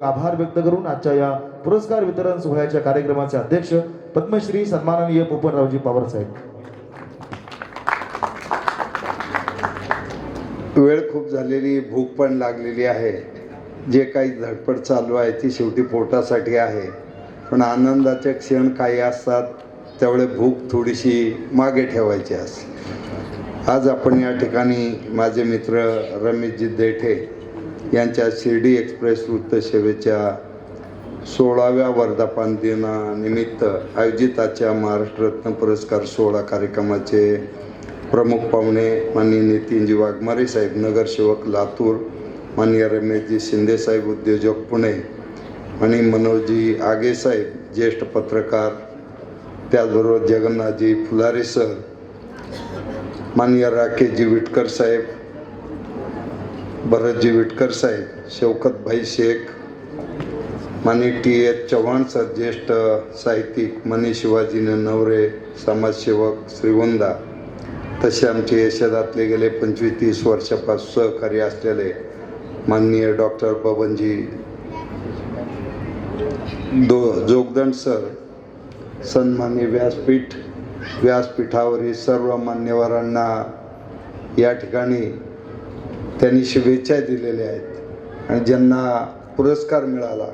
आभार व्यक्त करून आजच्या या पुरस्कार वितरण सोहळ्याच्या कार्यक्रमाचे अध्यक्ष पद्मश्री सन्माननीय पोपनरावजी पवार साहेब. वेळ खूप झालेली भूक पण लागलेली आहे. जे काही धडपड चालू आहे ती शेवटी पोटासाठी आहे. पण आनंदाचे क्षण काही असतात त्यावेळे भूक थोडीशी मागे ठेवायची असते. आज आपण या ठिकाणी माझे मित्र रमेशजी देठे यांच्या शिर्डी एक्सप्रेस वृत्तसेवेच्या सोळाव्या वर्धापन दिनानिमित्त आयोजित आजच्या महाराष्ट्र रत्न पुरस्कार सोहळा कार्यक्रमाचे प्रमुख पाहुणे माननीय नितीनजी वाघमारे साहेब नगरसेवक लातूर माननीय रमेशजी शिंदेसाहेब उद्योजक पुणे आणि मनोजजी आगे साहेब ज्येष्ठ पत्रकार त्याचबरोबर जगन्नाथजी फुलारे सर माननीय राकेशजी विटकर साहेब भरतजी विटकर साहेब शौकतभाई शेख माननीय टी एच चव्हाण सर ज्येष्ठ साहित्यिक मनी शिवाजी नवरे समाजसेवक श्रीगोंदा तसे आमचे यशदातले गेले पंचवीस तीस वर्षापासून सहकारी असलेले माननीय डॉक्टर बबनजी दो जोगदंड सर सन्मान्य व्यासपीठ व्यासपीठावरील सर्व मान्यवरांना या ठिकाणी त्यांनी शुभेच्छा दिलेल्या आहेत. आणि ज्यांना पुरस्कार मिळाला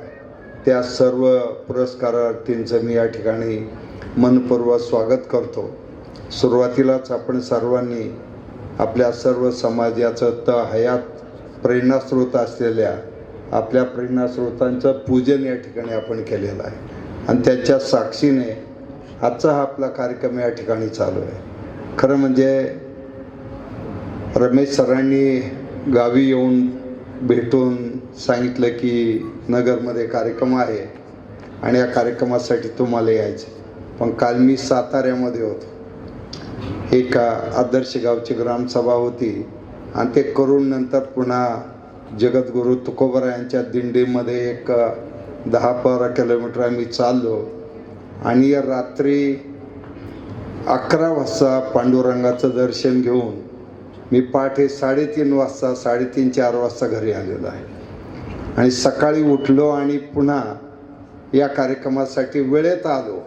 त्या सर्व पुरस्कारार्थींचं मी या ठिकाणी मनपूर्वक स्वागत करतो. सुरुवातीलाच आपण सर्वांनी आपल्या सर्व समाजाचं त हयात प्रेरणास्रोत असलेल्या आपल्या प्रेरणास्रोतांचं पूजन या ठिकाणी आपण केलेलं आहे. आणि त्यांच्या साक्षीने आजचा हा आपला कार्यक्रम या ठिकाणी चालू आहे. खरं म्हणजे रमेश सरांनी गावी येऊन भेटून सांगितलं की नगरमध्ये कार्यक्रम आहे आणि या कार्यक्रमासाठी तुम्हाला यायचं. पण काल मी साताऱ्यामध्ये होतो. एक आदर्श गावची ग्रामसभा होती आणि ते करून नंतर पुन्हा जगद्गुरू तुकोबरा यांच्या दिंडीमध्ये एक दहा बारा किलोमीटर आम्ही चाललो आणि रात्री अकरा वाजता पांडुरंगाचं दर्शन घेऊन मी पहाटे साडेतीन वाजता साडेतीन चार वाजता घरी आलेलो आहे. आणि सकाळी उठलो आणि पुन्हा या कार्यक्रमासाठी वेळेत आलो.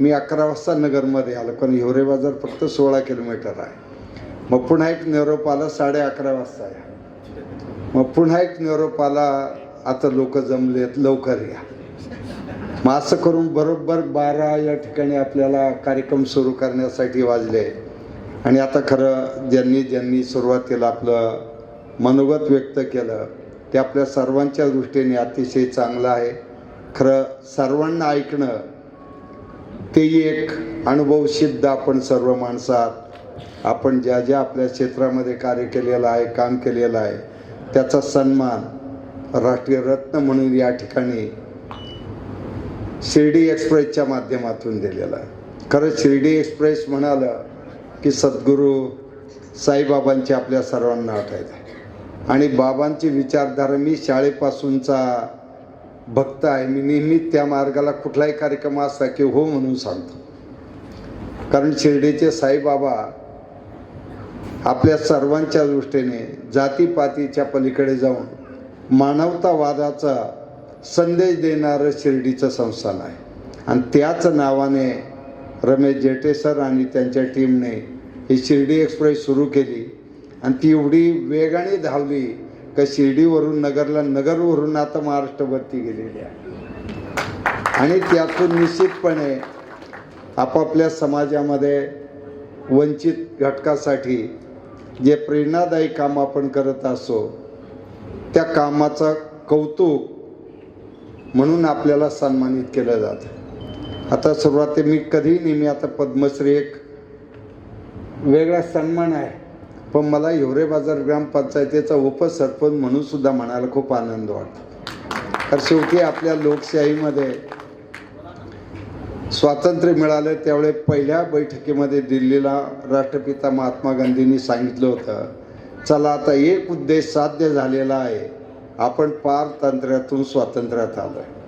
मी अकरा वाजता नगरमध्ये आलो कारण हिवरे बाजार फक्त सोळा किलोमीटर आहे. मग पुन्हा एक निरोप आला साडे अकरा वाजता या. मग पुन्हा एक निरोप आला आता लोक जमलेत लवकर या. मग असं करून बरोबर बारा या ठिकाणी आपल्याला कार्यक्रम सुरू करण्यासाठी वाजले. आणि आता खरं ज्यांनी ज्यांनी सुरुवातीला आपलं मनोगत व्यक्त केलं ते आपल्या सर्वांच्या दृष्टीने अतिशय चांगलं आहे. खरं सर्वांना ऐकणं तेही एक अनुभव सिद्ध आपण सर्व माणसात. आपण ज्या ज्या आपल्या क्षेत्रामध्ये कार्य केलेलं आहे काम केलेलं आहे त्याचा सन्मान राष्ट्रीय रत्न म्हणून या ठिकाणी शिर्डी एक्सप्रेसच्या माध्यमातून दिलेला आहे. खरं शिर्डी एक्सप्रेस म्हणालं की सद्गुरू साईबाबांची आपल्या सर्वांना आठवत आहे. आणि बाबांची विचारधारा मी शाळेपासूनचा भक्त आहे. मी नेहमी त्या मार्गाला कुठलाही कार्यक्रम असला की हो म्हणून सांगतो. कारण शिर्डीचे साईबाबा आपल्या सर्वांच्या दृष्टीने जातीपातीच्या पलीकडे जाऊन मानवतावादाचा संदेश देणारं शिर्डीचं संस्थान आहे. आणि त्याच नावाने रमेश जेटे सर आणि त्यांच्या टीमने ही शिर्डी एक्सप्रेस सुरू केली. आणि ती एवढी वेगाने धावली का शिर्डीवरून नगरला नगरवरून आता महाराष्ट्रभरती गेलेली आहे. आणि त्यातून निश्चितपणे आपापल्या समाजामध्ये वंचित घटकासाठी जे प्रेरणादायी काम आपण करत असो त्या कामाचं कौतुक म्हणून आपल्याला सन्मानित केलं जातं. आता सुरुवाती मी कधी नेहमी आता पद्मश्री एक वेगळा सन्मान आहे. पण मला हिवरे बाजार ग्रामपंचायतीचा उपसरपंच म्हणून सुद्धा म्हणायला खूप आनंद वाटतो. तर शेवटी आपल्या लोकशाहीमध्ये स्वातंत्र्य मिळालं त्यावेळे पहिल्या बैठकीमध्ये दिल्लीला राष्ट्रपिता महात्मा गांधींनी सांगितलं होतं चला आता एक उद्देश साध्य झालेला आहे. आपण पारतंत्र्यातून स्वातंत्र्यात आलो आहे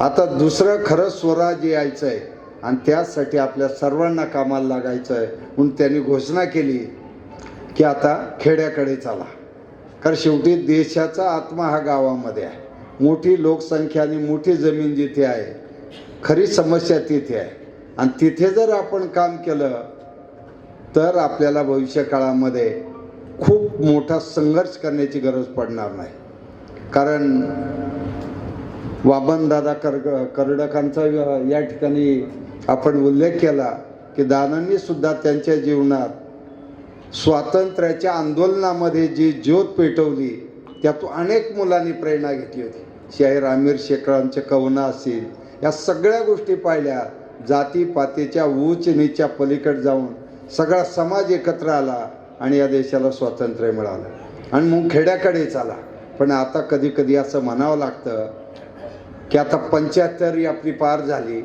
आता दुसरं खरं स्वराज यायचं आहे आणि त्यासाठी आपल्या सर्वांना कामाला लागायचं आहे म्हणून त्यांनी घोषणा केली की आता खेड्याकडे चला. कारण शेवटी देशाचा आत्मा हा गावामध्ये आहे. मोठी लोकसंख्या आणि मोठी जमीन जिथे आहे खरी समस्या तिथे आहे. आणि तिथे जर आपण काम केलं तर आपल्याला भविष्य काळामध्ये खूप मोठा संघर्ष करण्याची गरज पडणार नाही. कारण वामनदादा कर्ग कर्डकांचा या ठिकाणी आपण उल्लेख केला की दादांनी सुद्धा त्यांच्या जीवनात स्वातंत्र्याच्या आंदोलनामध्ये जी ज्योत पेटवली त्यातून अनेक मुलांनी प्रेरणा घेतली होती. शाहीर आमिर शेखरांचे कवना असतील या सगळ्या गोष्टी पाहिल्या. जातीपातीच्या ऊच नीच्या पलीकडे जाऊन सगळा समाज एकत्र आला आणि या देशाला स्वातंत्र्य मिळालं. आणि मग खेड्याकडेच आला. पण आता कधी कधी असं म्हणावं लागतं की आता पंच्याहत्तर ही आपली पार झाली.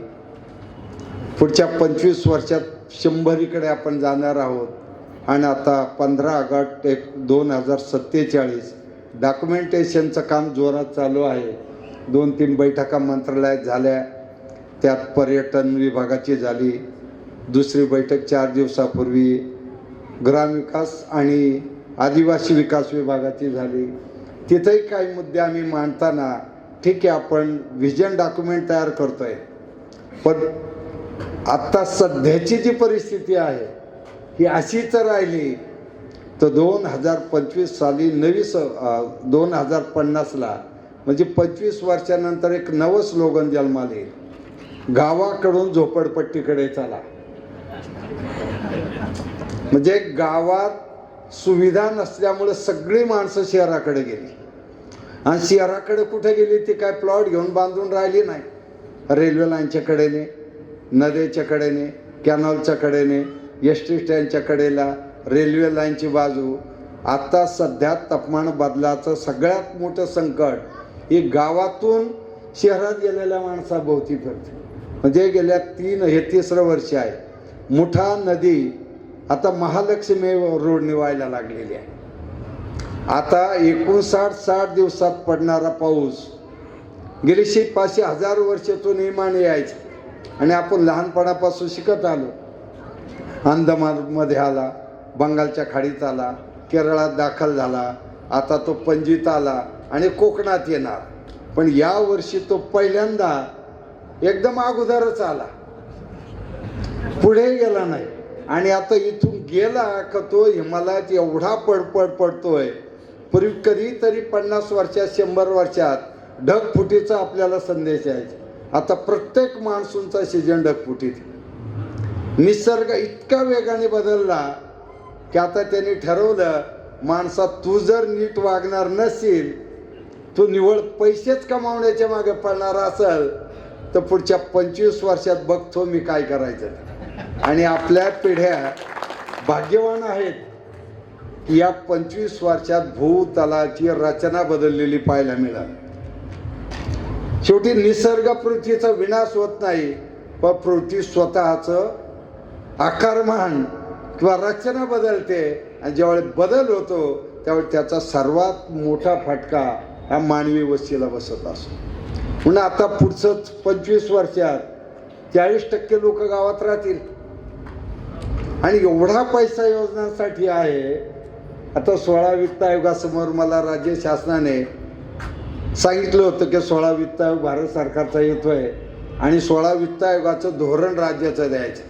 पुढच्या पंचवीस वर्षात शंभरीकडे आपण जाणार आहोत. आणि आता पंधरा ऑगस्ट एक दोन हजार सत्तेचाळीस डॉक्युमेंटेशनचं काम जोरात चालू आहे. दोन तीन बैठका मंत्रालयात झाल्या. त्यात पर्यटन विभागाची झाली. दुसरी बैठक चार दिवसापूर्वी ग्रामविकास आणि आदिवासी विकास विभागाची झाली. तिथेही काही मुद्दे आम्ही मांडताना ठीक आहे आपण व्हिजन डॉक्युमेंट तयार करतोय. पण आत्ता सध्याची जी परिस्थिती आहे ही अशीच राहिली तर दोन हजार पंचवीस साली नवी स दोन हजार पन्नासला म्हणजे पंचवीस वर्षानंतर एक नवं स्लोगन जन्माला येईल. गावाकडून झोपडपट्टीकडे चला. म्हणजे गावात सुविधा नसल्यामुळे सगळी माणसं शहराकडे गेली. आणि शहराकडे कुठे गेली ती काय प्लॉट घेऊन बांधून राहिली नाही. रेल्वे लाईनच्या कडेने नद्याच्या कडेने कॅनॉलच्या कडेने एस टी स्टँडच्या कडेला रेल्वे लाईनची बाजू. आता सध्या तापमान बदलाचं सगळ्यात मोठं संकट ही गावातून शहरात गेलेल्या माणसाभोवती फिरते. म्हणजे गेल्या तीन हे तिसरं वर्ष आहे. मुठा नदी आता महालक्ष्मी रोड निवायला लागलेली आहे. आता एकोणसाठ साठ दिवसात पडणारा पाऊस. गेलीशे पाचशे हजार वर्ष तो नेमाने यायचा. आणि आपण लहानपणापासून शिकत आलो. अंदमानमध्ये आला बंगालच्या खाडीत आला केरळात दाखल झाला. आता तो पणजीत आला आणि कोकणात येणार. पण या वर्षी तो पहिल्यांदा एकदम अगोदरच आला. पुढे गेला नाही. आणि आता इथून गेला का तो हिमालयात एवढा पडपड पडतोय. पूर्वी कधीतरी पन्नास वर्षात शंभर वर्षात ढगफुटीचा आपल्याला संदेश यायचा. आता प्रत्येक मान्सूनचा सीजन ढगफुटीत निसर्ग इतका वेगाने बदलला की आता त्यांनी ठरवलं माणसा तू जर नीट वागणार नसेल तू निवळ पैसेच कमावण्याच्या मागे पडणार असेल तर पुढच्या पंचवीस वर्षात बघतो मी काय करायचं. आणि आपल्या पिढ्या भाग्यवान आहेत. या पंचवीस वर्षात भूतलाची रचना बदललेली पाहायला मिळाली. शेवटी निसर्ग पृथ्वीचा विनाश होत नाही पण पृथ्वी स्वतःचं आकारमान किंवा रचना बदलते आणि ज्यावेळी बदल होतो त्यावेळी त्याचा सर्वात मोठा फटका हा मानवी वस्तीला बसत असतो. म्हणून आता पुढचं पंचवीस वर्षात चाळीस टक्के लोक गावात राहतील. आणि एवढा पैसा योजनांसाठी आहे आता सोळा वित्त आयोगासमोर मला राज्य शासनाने सांगितलं होतं की सोळा वित्त आयोग भारत सरकारचा येतो आहे आणि सोळा वित्त आयोगाचं धोरण राज्याचं द्यायचं.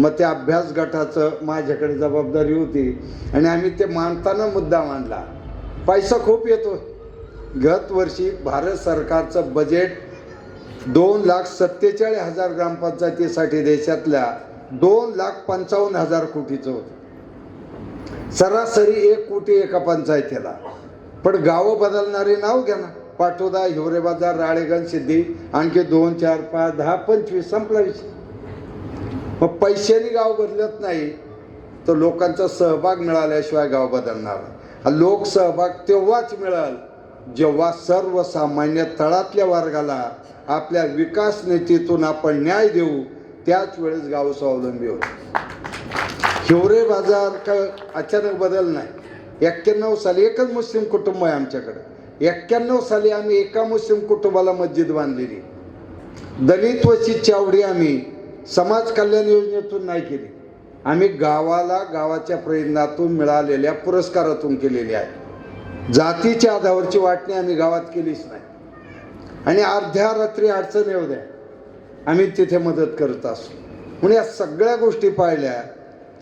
मग त्या अभ्यास गटाचं माझ्याकडे जबाबदारी होती आणि आम्ही ते मांडताना मुद्दा मांडला. पैसा खूप येतो. गत वर्षी भारत सरकारचं बजेट दोन लाख सत्तेचाळीस हजार ग्रामपंचायतीसाठी देशातल्या दोन लाख पंचावन्न हजार कोटीचं होतं. सरासरी एक कोटी एका पंचायतीला. पण गावं बदलणारे नाव घ्या ना. पाटोदा हिवरेबाजार राळेगण सिद्धी आणखी दोन चार पाच दहा पंचवीस संपला विषय. मग पैशाने गाव बदलत नाही तर लोकांचा सहभाग मिळाल्याशिवाय गाव बदलणार हा लोकसहभाग तेव्हाच मिळेल जेव्हा सर्वसामान्य तळातल्या वर्गाला आपल्या विकास नीतीतून आपण न्याय देऊ त्याच वेळेस गाव स्वावलंबी होतो. हिवरे बाजार का अचानक बदल नाही. एक्क्याण्णव साली एकच मुस्लिम कुटुंब आहे आमच्याकडं. एक्क्याण्णव साली आम्ही एका मुस्लिम कुटुंबाला मस्जिद बांधलेली. दलित वशीची चावडी आम्ही समाज कल्याण योजनेतून नाही केली. आम्ही गावाला गावाच्या प्रयत्नातून मिळालेल्या पुरस्कारातून केलेली आहे. जातीच्या आधारावरची वाटणी आम्ही गावात केलीच नाही. आणि अर्ध्या रात्री अडचण येऊ द्या. आम्ही तिथे मदत करत असू. म्हणून या सगळ्या गोष्टी पाहिल्या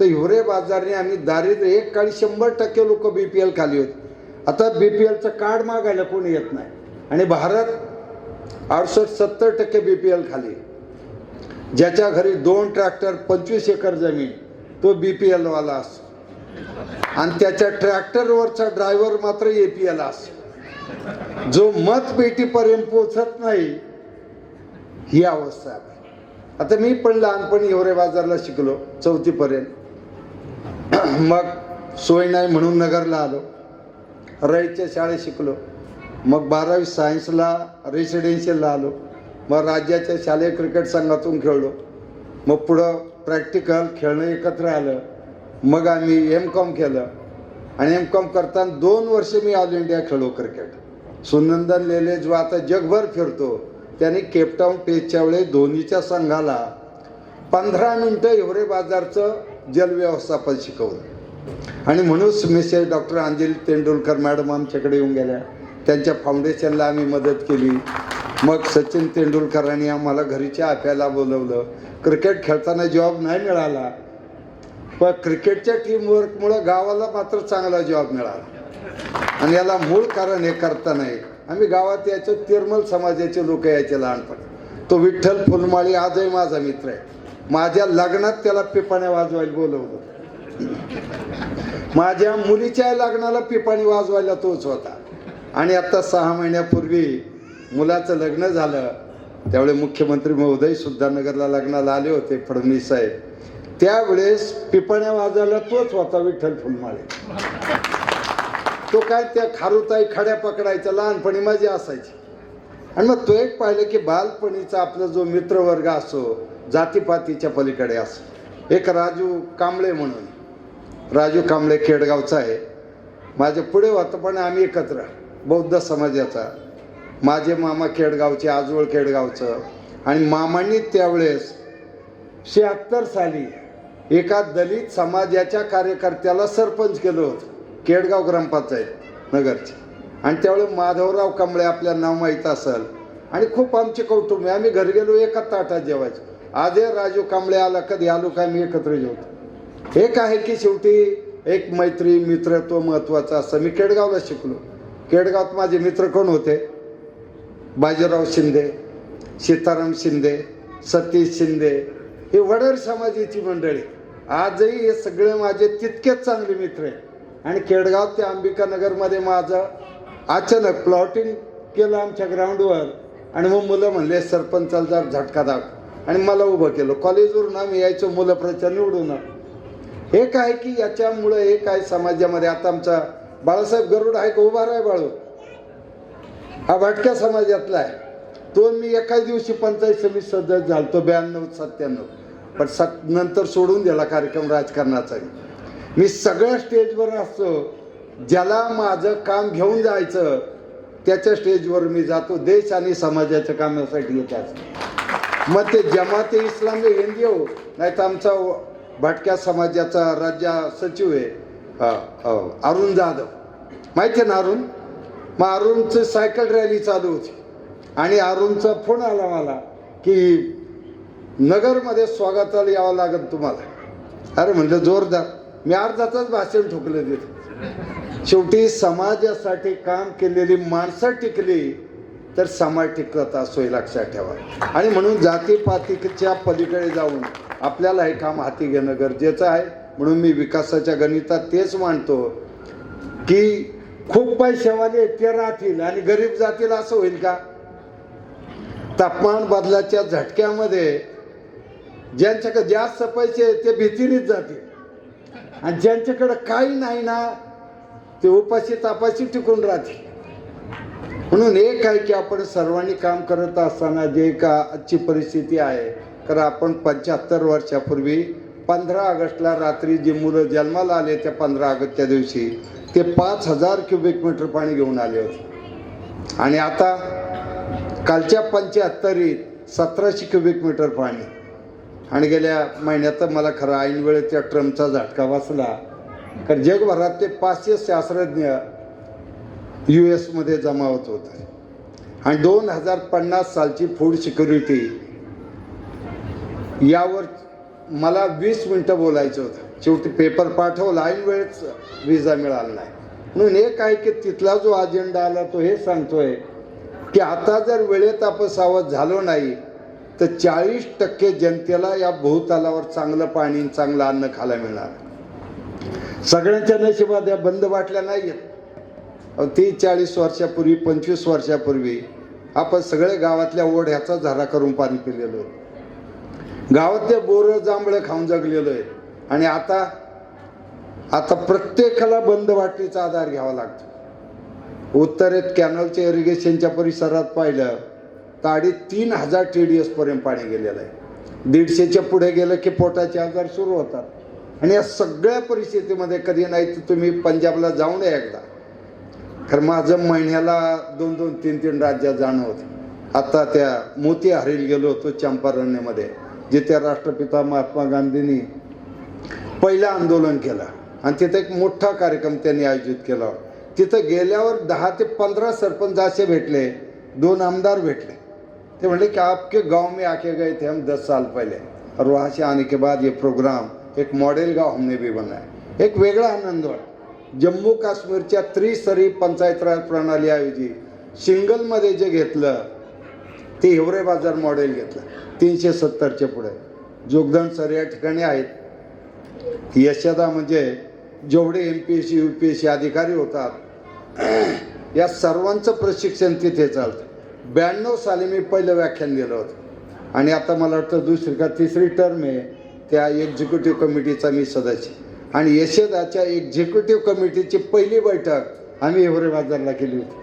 तर हिवरे बाजारने आम्ही दारिद्र्य एक काळी शंभर टक्के लोक बी पी एल खाली होते. आता बी पी एलचं कार्ड मागायला कोणी येत नाही. आणि भारत अडुसष्ट सत्तर टक्के बी पी एल खाली आहे. ज्याच्या घरी दोन ट्रॅक्टर पंचवीस एकर जमीन तो बी पी एलवाला असतो. आणि त्याच्या ट्रॅक्टरवरचा ड्रायव्हर मात्र ए पी एल असतो. जो मतपेटीपर्यंत पोचत नाही ही अवस्था आहे. आता मी पण लहानपणी एवढे बाजारला शिकलो चौथीपर्यंत. मग सोय नाही म्हणून नगरला आलो. रयतच्या शाळेत शिकलो. मग बारावी सायन्सला रेसिडेन्शियलला आलो. मग राज्याच्या शालेय क्रिकेट संघातून खेळलो. मग पुढं प्रॅक्टिकल खेळणं एकत्र आलं. मग आम्ही एम कॉम केलं. आणि एम कॉम करताना दोन वर्ष मी ऑल इंडिया खेळलो क्रिकेट सुनंदन लेले जो आता जगभर फिरतो. त्याने केपटाऊन टेस्टच्या वेळेस धोनीच्या संघाला पंधरा मिनटं एवढे बाजारचं जलव्यवस्थापन शिकवलं. आणि म्हणूनच Mrs doctor Anjali Tendulkar madam आमच्याकडे येऊन गेल्या. त्यांच्या फाउंडेशनला आम्ही मदत केली. मग सचिन तेंडुलकरांनी आम्हाला घरीच्या आप्याला बोलवलं. क्रिकेट खेळताना जॉब नाही मिळाला. पण क्रिकेटच्या टीमवर्कमुळं गावाला मात्र चांगला जॉब मिळाला. आणि याला मूळ कारण हे करता नाही. आम्ही गावात यायचो तिरमल समाजाचे लोक यायचे लहानपणी. तो विठ्ठल फुलमाळी आजही माझा मित्र आहे. माझ्या लग्नात त्याला पिपाण्या वाजवायला बोलवलं. माझ्या मुलीच्या लग्नाला पिपाणी वाजवायला तोच होता. आणि आता सहा महिन्यापूर्वी मुलाचं लग्न झालं. त्यावेळी मुख्यमंत्री महोदय सुद्धा नगरला लग्नाला आले होते फडणवीस साहेब. त्यावेळेस पिपाण्या वाजवायला तोच होता विठ्ठल फुलमाळे. तो काय त्या खारुताई खड्या पकडायचा लहानपणी मजा असायची. आणि मग तो एक पाहिलं की बालपणीचा आपला जो मित्रवर्ग असो जातीपातीच्या पलीकडे असं. एक राजू कांबळे म्हणून. राजू कांबळे खेडगावचा आहे. माझ्या पुढे होतं पण आम्ही एकत्र. बौद्ध समाजाचा. माझे मामा खेडगावचे आजोळ खेडगावचं. आणि मामांनी त्यावेळेस शहात्तर साली एका दलित समाजाच्या कार्यकर्त्याला सरपंच केलं होतं. केडगाव ग्रामपंचायत नगरचे. आणि त्यावेळेस माधवराव कांबळे आपल्या नाव माहीत असेल. आणि खूप आमचे कौटुंब आम्ही घरी गेलो एका ताटात जेवायचो. आजही राजू कांबळे आला कधी आलो काय मी एकत्र जेवतो एक आहे की शेवटी एक मैत्री मित्रत्व महत्वाचं असं. मी केडगावला शिकलो. केडगावात माझे मित्र कोण होते? बाजीराव शिंदे सीताराम शिंदे सतीश शिंदे. हे वडर समाजाची मंडळी. आजही हे सगळे माझे तितकेच चांगले मित्र आहे आणि केडगाव ते अंबिकानगरमध्ये माझं अचानक प्लॉटिंग केलं आमच्या ग्राउंडवर आणि मग मुलं म्हणले सरपंचाला जर झटका दाखव आणि मला उभं केलं. कॉलेजवरून आम्ही यायचो मुलं प्रचार निवडून. एक आहे की याच्यामुळं एक आहे समाजामध्ये आता आमचा बाळासाहेब गरुड आहे का उभा आहे बाळू? हा भटक्या समाजातला आहे. तो मी एकाच दिवशी पंचायत समिती सदस्य झालतो ब्याण्णव सत्त्याण्णव. पण सत नंतर सोडून दिला कार्यक्रम राजकारणाचा. मी सगळ्या स्टेजवर असतो. ज्याला माझं काम घेऊन जायचं त्याच्या स्टेजवर मी जातो. देश आणि समाजाच्या कामासाठी येत असतो. मग ते जमाते इस्लाम एन जी ओ हो. नाही तर आमचा भटक्या समाजाचा राज्य सचिव आहे हो. अरुण जाधव. माहिती आहे ना अरुण? मग अरुणचं सायकल रॅली चालू होती. आणि अरुणचा फोन आला मला की नगरमध्ये स्वागताला यावं लागेल तुम्हाला. अरे म्हणलं जोरदार. मी अर्धातच भाषण ठोकलं तिथे. शेवटी समाजासाठी काम केलेली माणसं टिकली. तर समाज टिकत असो हे लक्षात ठेवा. आणि म्हणून जातीपातीच्या पलीकडे जाऊन आपल्याला हे काम हाती घेणं गरजेचं आहे. म्हणून मी विकासाच्या गणितात तेच मांडतो की खूप पैशावाले ते राहतील आणि गरीब जातील असं होईल का? तापमान बदलाच्या झटक्यामध्ये ज्यांच्याकडे जास्त पैसे आहेत ते भीतीनेच जातील. आणि ज्यांच्याकडे काही नाही ना ते उपाशी तापाशी टिकून राहतील. म्हणून एक आहे की आपण सर्वांनी काम करत असताना जे का आजची परिस्थिती आहे कारण आपण पंच्याहत्तर वर्षापूर्वी पंधरा ऑगस्टला रात्री जी मुलं जन्माला आले त्या पंधरा ऑगस्टच्या दिवशी ते पाच हजार क्युबिक मीटर पाणी घेऊन आले होते. आणि आता कालच्या पंच्याहत्तरीत सतराशे क्युबिक मीटर पाणी. आणि गेल्या महिन्यात मला खरं ऐन वेळेत त्या ट्रम्पचा झटका बसला. कारण जगभरात ते पाचशे शास्त्रज्ञ यू एसमध्ये जमावत होते. आणि दोन हजार पन्नास सालची फूड सिक्युरिटी यावर मला वीस मिनटं बोलायचं होतं. शेवटी पेपर पाठवला ऐन वेळेस विजा मिळाला नाही. म्हणून एक आहे की तिथला जो अजेंडा आला तो हे सांगतोय की आता जर वेळेत आपण सावध झालो नाही तर चाळीस टक्के जनतेला या भूतालावर चांगलं पाणी आणि चांगलं अन्न खायला मिळणार. सगळ्यांच्या नशिबात या बंद बाटल्या नाही आहेत तीस चाळीस वर्षापूर्वी पंचवीस वर्षापूर्वी आपण सगळे गावातल्या ओढ्याचा झारा करून पाणी पिलेलो आहे. गावातले बोरं जांभळं खाऊन जगलेलो आहे. आणि आता आता प्रत्येकाला बंद वाटणीचा आधार घ्यावा लागतो. उत्तरेत कॅनलच्या इरिगेशनच्या परिसरात पाहिलं तर अडीच तीन हजार टी डी एसपर्यंत पाणी गेलेलं आहे. दीडशेच्या पुढे गेलं की पोटाचे आजार सुरू होतात. आणि या सगळ्या परिस्थितीमध्ये कधी नाही तर तुम्ही पंजाबला जाऊन या एकदा. कारण माझं महिन्याला दोन दोन तीन तीन राज्यात जाणं होतं. आता त्या मोतीहारीला गेलो होतो चंपारण्यामध्ये जिथे राष्ट्रपिता महात्मा गांधींनी पहिलं आंदोलन केलं. आणि तिथे एक मोठा कार्यक्रम त्यांनी आयोजित केला. तिथं गेल्यावर दहा ते पंधरा सरपंच असे भेटले दोन आमदार भेटले. ते म्हणले की आपके गाव में आके गए थे हम दस साल पहिले. और वहाँ से आने के बाद ये प्रोग्राम एक मॉडेल गाव हमने भी बनाया. एक वेगळा आनंद वाटतो जम्मू काश्मीरच्या त्रिस्तरीय पंचायत राज प्रणाली ऐवजी सिंगलमध्ये जे घेतलं ते हिवरे बाजार मॉडेल घेतलं. तीनशे सत्तरच्या पुढे. जोगदान सर या ठिकाणी आहेत. यशदा म्हणजे जेवढे M P S C U P S C अधिकारी होतात या सर्वांचं प्रशिक्षण तिथे चालतं. ब्याण्णव साली मी पहिलं व्याख्यान दिलं होतं. आणि आता मला वाटतं दुसरी का तिसरी टर्म आहे त्या एक्झिक्युटिव्ह कमिटीचा मी सदस्य आणि यशदाच्या एक्झिक्युटिव्ह कमिटीची पहिली बैठक आम्ही हिवरे बाजारला केली होती.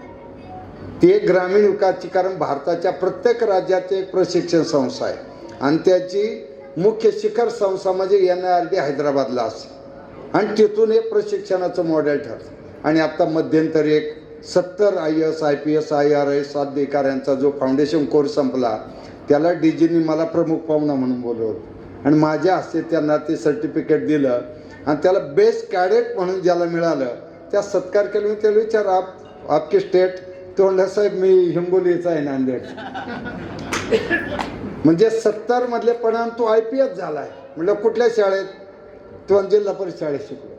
ती एक ग्रामीण विकासची कारण भारताच्या प्रत्येक राज्याची एक प्रशिक्षण संस्था आहे. आणि त्याची मुख्य शिखर संस्था म्हणजे एन आय आर डी हैदराबादला असते आणि तिथून हे प्रशिक्षणाचं मॉडेल ठरतं आणि आता मध्यंतरी एक सत्तर I S I P S I R S अधिकाऱ्यांचा जो फाउंडेशन कोर्स संपला त्याला डीजीनी मला प्रमुख पाहुणा म्हणून बोलवलं. आणि माझ्या हस्ते त्यांना ते सर्टिफिकेट दिलं. आणि त्याला बेस्ट कॅडेट म्हणून ज्याला मिळालं त्या सत्कार केला मी त्याला विचार आप आपके स्टेट तो साहेब मी हिंगोलीचा आहे नांदेड. म्हणजे सत्तर मधले पण तो आय पी एस झाला आहे म्हटलं कुठल्या शाळेत? तो जिल्हा परिषद शाळेत शिकलो.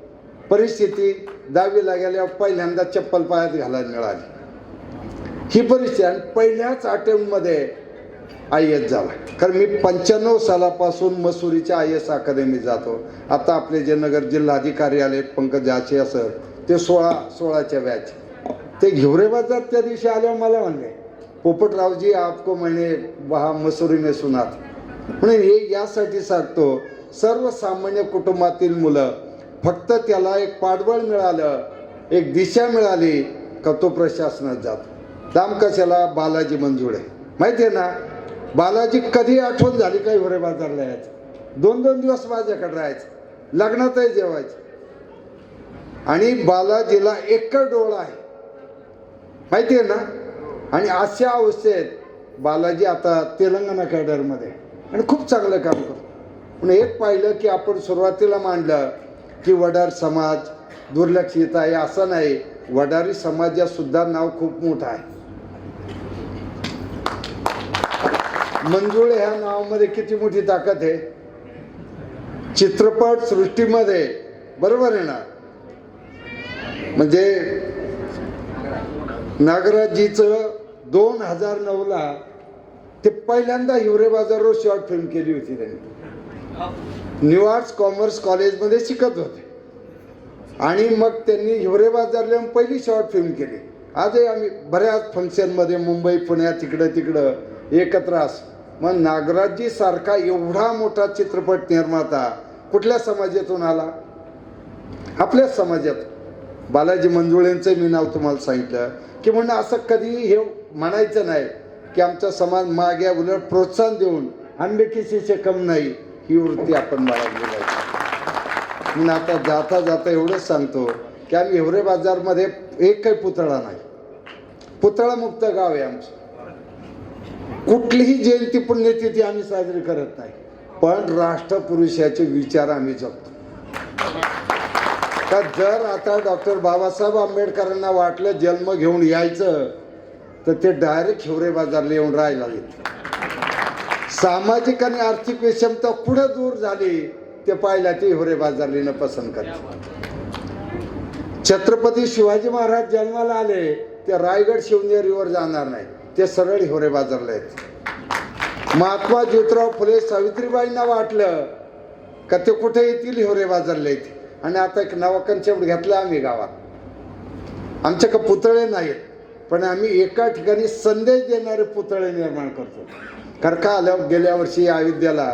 परिस्थिती दहावीला गेल्यावर पहिल्यांदा चप्पल पायात घालायला मिळाली. ही परिस्थिती आणि पहिल्याच अटेम्प्टमध्ये आय एस झाला. कारण मी पंच्याण्णव सालापासून मसुरीच्या आय एस अकादमी जातो. आता आपले जे नगर जिल्हाधिकारी आले पंकज जाचे सर ते सोळा सोळाच्या बॅच ते घेवरे बाजार त्या दिवशी आल्यावर मला म्हणले पोपटरावजी आपको महिने वहा मसुरी में सुनात. म्हणून हे यासाठी सांगतो सर्वसामान्य कुटुंबातील मुलं फक्त त्याला एक पाठबळ मिळालं एक दिशा मिळाली का तो प्रशासनात जातो. दाम कशाला? बालाजी मंजुळे. माहिती आहे ना बालाजी कधी आठवण झाली काही वरे बाजारला यायचं? दोन दोन दिवस माझ्याकडे राहायचं. लग्नातही जेवायचं. आणि बालाजीला एकच डोळा आहे. माहिती आहे ना? आणि अशा अवस्थेत बालाजी आता तेलंगणा कॅडरमध्ये आणि खूप चांगलं काम करतो. पण एक पाहिलं की आपण सुरुवातीला मांडलं की वडार समाज दुर्लक्षित आहे असं नाही. वडारी समाजातसुद्धा नाव खूप मोठं आहे. मंजुळे ह्या नावामध्ये किती मोठी ताकद आहे? चित्रपट सृष्टीमध्ये बरोबर आहे ना? म्हणजे नागराजीचं दोन हजार नऊला ते पहिल्यांदा हिवरे बाजारवर शॉर्ट फिल्म केली होती त्यांनी. न्यू आर्ट्स कॉमर्स कॉलेजमध्ये शिकत होते. आणि मग त्यांनी हिवरे बाजारला येऊन पहिली शॉर्ट फिल्म केली. आजही आम्ही बऱ्याच फंक्शनमध्ये मुंबई पुण्यात तिकडं तिकडं एकत्र अस मग नागराजी सारखा एवढा मोठा चित्रपट निर्माता कुठल्या समाजातून आला? आपल्याच समाजात. बालाजी मंजुळेंचं मी नाव तुम्हाला सांगितलं की म्हणणं असं कधी हे म्हणायचं नाही की आमचा समाज मागे उलट प्रोत्साहन देऊन आंबे किसीचे कम नाही ही वृत्ती आपण बाळगली पाहिजे म्हणून आता जाता जाता एवढंच सांगतो की आम्ही हिवरे बाजारमध्ये एक काही पुतळा नाही. पुतळा मुक्त गाव आहे आमचं. कुठलीही जयंती पुण्यतिथी आम्ही साजरी करत नाही. पण राष्ट्रपुरुषाचे विचार आम्ही जगतो का जर आता डॉक्टर बाबासाहेब आंबेडकरांना वाटलं जन्म घेऊन यायचं तर ते डायरेक्ट हिवरे बाजारला येऊन राहायला येत. सामाजिक आणि आर्थिक विषमता पुढे दूर झाली ते पाहिला ते हिवरे बाजारलीनं पसंत करते छत्रपती शिवाजी महाराज जन्माला आले ते रायगड शिवनेरीवर जाणार नाही ते सरळ हिवरे बाजारला आहेत महात्मा ज्योतिराव फुले सावित्रीबाईंना वाटलं का ते कुठे येतील हिवरे बाजारला आहेत आणि आता एक नवा कन्सेप्ट घेतला आम्ही गावात. आमच्याकडे पुतळे नाहीत पण आम्ही एका ठिकाणी संदेश देणारे पुतळे निर्माण करतो. कारण का आलं गेल्या वर्षी अयोध्येला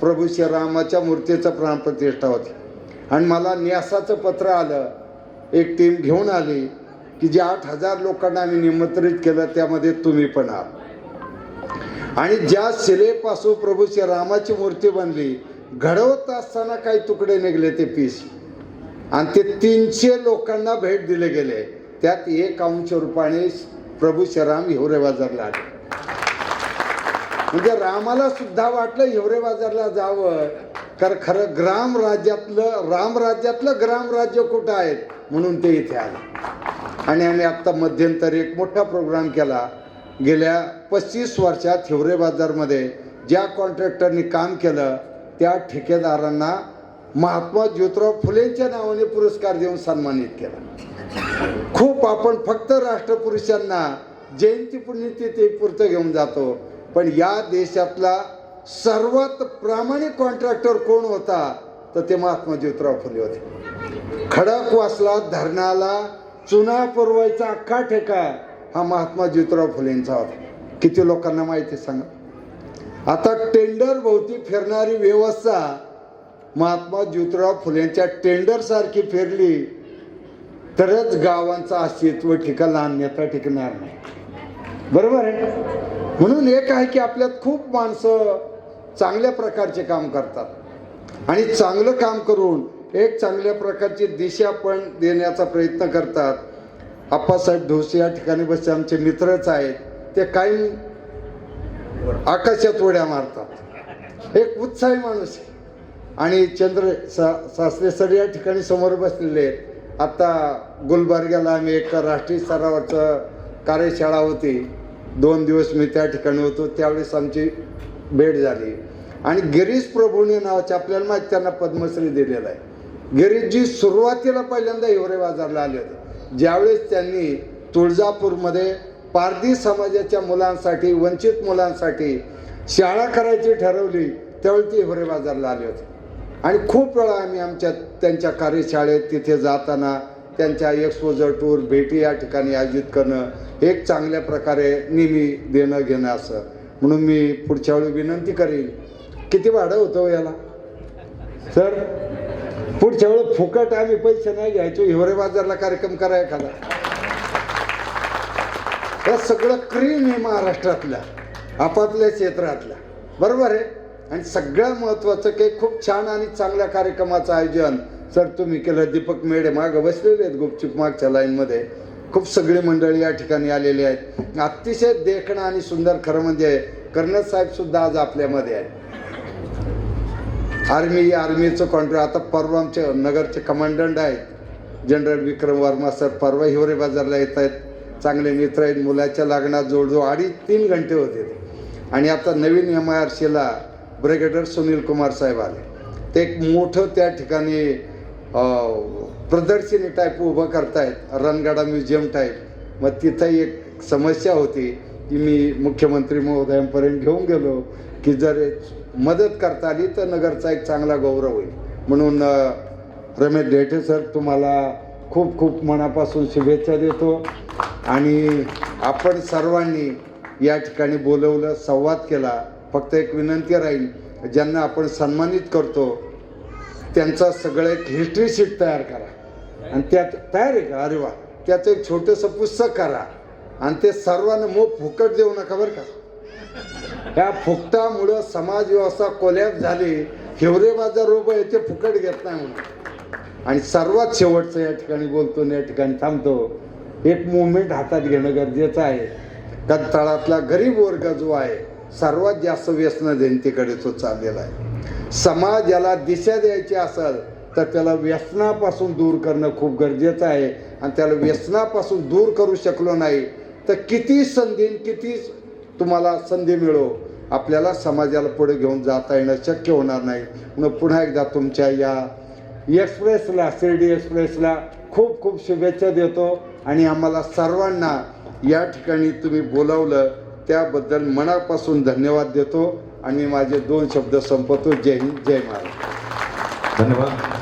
प्रभू श्रीरामाच्या मूर्तीचं प्राणप्रतिष्ठा होती. आणि मला न्यासाचं पत्र आलं एक टीम घेऊन आली की जे आठ हजार लोकांना आम्ही निमंत्रित केलं त्यामध्ये तुम्ही पण आहात. आणि ज्या शिलेपासून प्रभू श्रीरामाची मूर्ती बनली घडवत असताना काही तुकडे निघले ते पीस. आणि ते तीनशे लोकांना भेट दिले गेले. त्यात एक अंश रूपाने प्रभू श्रीराम हिवरे बाजारला आले. म्हणजे रामाला सुद्धा वाटलं हिवरे बाजारला जावं कारण खरं ग्राम राज्यातलं राम राज्यातलं ग्राम राज्य कुठं आहेत म्हणून ते इथे आले. आणि आम्ही आत्ता मध्यंतरी एक मोठा प्रोग्राम केला. गेल्या पस्तीस वर्षात हिवरे बाजारमध्ये ज्या कॉन्ट्रॅक्टरनी काम केलं त्या ठेकेदारांना महात्मा ज्योतिराव फुलेंच्या नावाने पुरस्कार देऊन सन्मानित केला. खूप आपण फक्त राष्ट्रपुरुषांना जयंती पुण्यतिथी पुरतं घेऊन जातो. पण या देशातला सर्वात प्रामाणिक कॉन्ट्रॅक्टर कोण होता? तर ते महात्मा ज्योतिराव फुले होते. खडकवासला धरणाला चुना पुरवायचा अख्खा ठेका? हा महात्मा ज्योतिराव फुलेंचा होता. किती लोकांना माहिती सांगा? आता टेंडर भोवती फिरणारी व्यवस्था महात्मा ज्योतिराव फुलेंच्या टेंडर सारखी फिरली तरच गावांचं अस्तित्व ठिका लहान्यता टिकणार नाही. बरोबर आहे? म्हणून एक आहे की आपल्यात खूप माणसं चांगल्या प्रकारचे काम करतात. आणि चांगलं काम करून एक चांगल्या प्रकारची दिशा पण देण्याचा प्रयत्न करतात. आप्पासाहेब ढोसे या ठिकाणी बसे आमचे मित्रच आहेत. ते काही आकाशात उड्या मारतात. एक उत्साही माणूस आहे. आणि चंद्र सा सासरे सर या ठिकाणी समोर बसलेले आहेत. आता गुलबर्ग्याला आम्ही एक राष्ट्रीय स्तरावरचं कार्यशाळा होती. दोन दिवस मी त्या ठिकाणी होतो. त्यावेळेस आमची भेट झाली. आणि गिरीश प्रभूने नावाचे आपल्याला माहीत त्यांना पद्मश्री दिलेला आहे. गिरीशजी सुरुवातीला पहिल्यांदा हिवरे बाजारला आले होते. ज्यावेळेस त्यांनी तुळजापूरमध्ये पारधी समाजाच्या मुलांसाठी वंचित मुलांसाठी शाळा करायची ठरवली त्यावेळी ते हिवरे बाजारला आले होते. आणि खूप वेळा आम्ही आमच्या त्यांच्या कार्यशाळेत तिथे जाताना त्यांच्या एक्सपोजर टूर भेटी या ठिकाणी आयोजित करणं एक चांगल्या प्रकारे नेहमी देणं घेणं असं. म्हणून मी पुढच्या वेळी विनंती करेन. किती भाडं होतं हो याला? सर? पुढच्या वेळेस फुकट आम्ही पैसे नाही घ्यायचो हिवरे बाजारला कार्यक्रम करा एखादा. या सगळं क्रीम आहे महाराष्ट्रातल्या आपापल्या क्षेत्रातल्या. बरोबर आहे? आणि सगळ्यात महत्त्वाचं की खूप छान आणि चांगल्या कार्यक्रमाचं आयोजन सर तुम्ही केलं. दीपक मेढे मागं बसलेले आहेत गुपचूप मागच्या लाईनमध्ये. खूप सगळी मंडळी या ठिकाणी आलेली आहेत. अतिशय देखणं आणि सुंदर खरं म्हणजे कर्नल साहेब सुद्धा आज आपल्यामध्ये आहेत. आर्मी आर्मीचं कॉन्ट्रॅक्ट आता परवा आमचे नगरचे कमांडंट आहेत. जनरल विक्रम वर्मा सर परवा हिवरे बाजारला येत आहेत. चांगले मित्र आहेत. मुलाच्या लागणार जवळजवळ अडीच तीन घंटे होते. आणि आता नवीन एम आय आर सीला ब्रिगेडर सुनील कुमार साहेब आले. ते एक मोठं त्या ठिकाणी प्रदर्शनी टाईप उभं करतायत. रणगाडा म्युझियम टाईप मग तिथं एक समस्या होती की मी मुख्यमंत्री महोदयांपर्यंत घेऊन गेलो की जर मदत करता आली तर नगरचा एक चांगला गौरव होईल. म्हणून रमेश डेठे सर तुम्हाला खूप खूप मनापासून शुभेच्छा देतो. आणि आपण सर्वांनी या ठिकाणी बोलवलं संवाद केला. फक्त एक विनंती राहील ज्यांना आपण सन्मानित करतो त्यांचा सगळं एक हिस्ट्री शीट तयार करा. आणि त्यात तयार आहे का? अरे वा! त्याचं एक छोटंसं पुस्तक करा. आणि ते सर्वांना मोप फुकट देऊ नका बरं का? या फुकटामुळं समाज व्यवस्था कोलॅप झाली. हिवरे बाजार रोब याचे फुकट घेत नाही म्हणून. आणि सर्वात शेवटचं या ठिकाणी बोलतो आणि या ठिकाणी थांबतो. एक मुवमेंट हातात घेणं गरजेचं आहे. कारण तळातला गरीब वर्ग जो आहे सर्वात जास्त व्यसन जयंतीकडे तो चाललेला आहे. समाजाला दिशा द्यायची असेल तर त्याला व्यसनापासून दूर करणं खूप गरजेचं आहे. आणि त्याला व्यसनापासून दूर करू शकलो नाही तर किती संधी किती तुम्हाला संधी मिळो. आपल्याला समाजाला पुढे घेऊन जाता येणं शक्य होणार नाही. म्हणून पुन्हा एकदा तुमच्या या एक्सप्रेसला शिर्डी एक्सप्रेसला खूप खूप शुभेच्छा देतो. आणि आम्हाला सर्वांना या ठिकाणी तुम्ही बोलावलं त्याबद्दल मनापासून धन्यवाद देतो. आणि माझे दोन शब्द संपवतो. जय हिंद जय महाराज धन्यवाद.